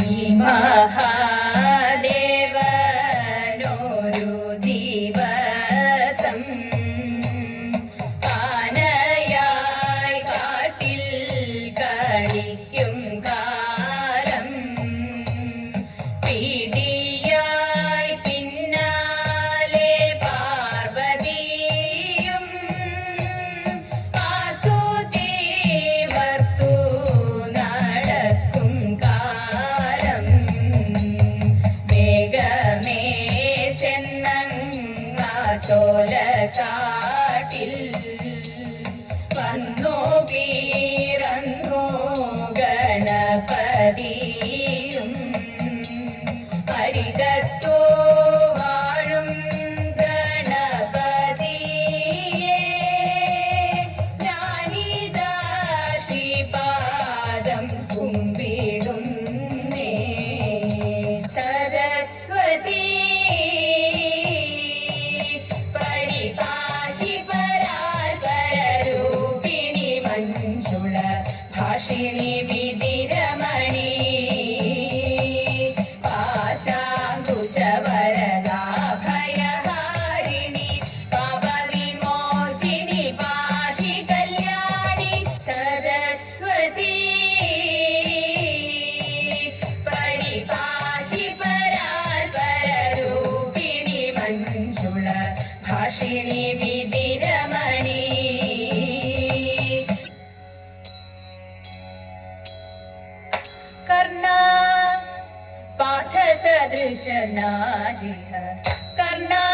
महा ചോല കാട്ടിൽ ഭാഷിണി शनारिह करना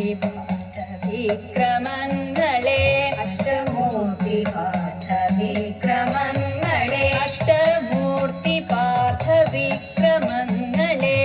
പാർത്ഥ അഷ്ടമൂർത്തി പാർത്ഥ വിക്രമങ്ങളെ അഷ്ടമൂർത്തി പാർത്ഥ വിക്രമങ്ങളെ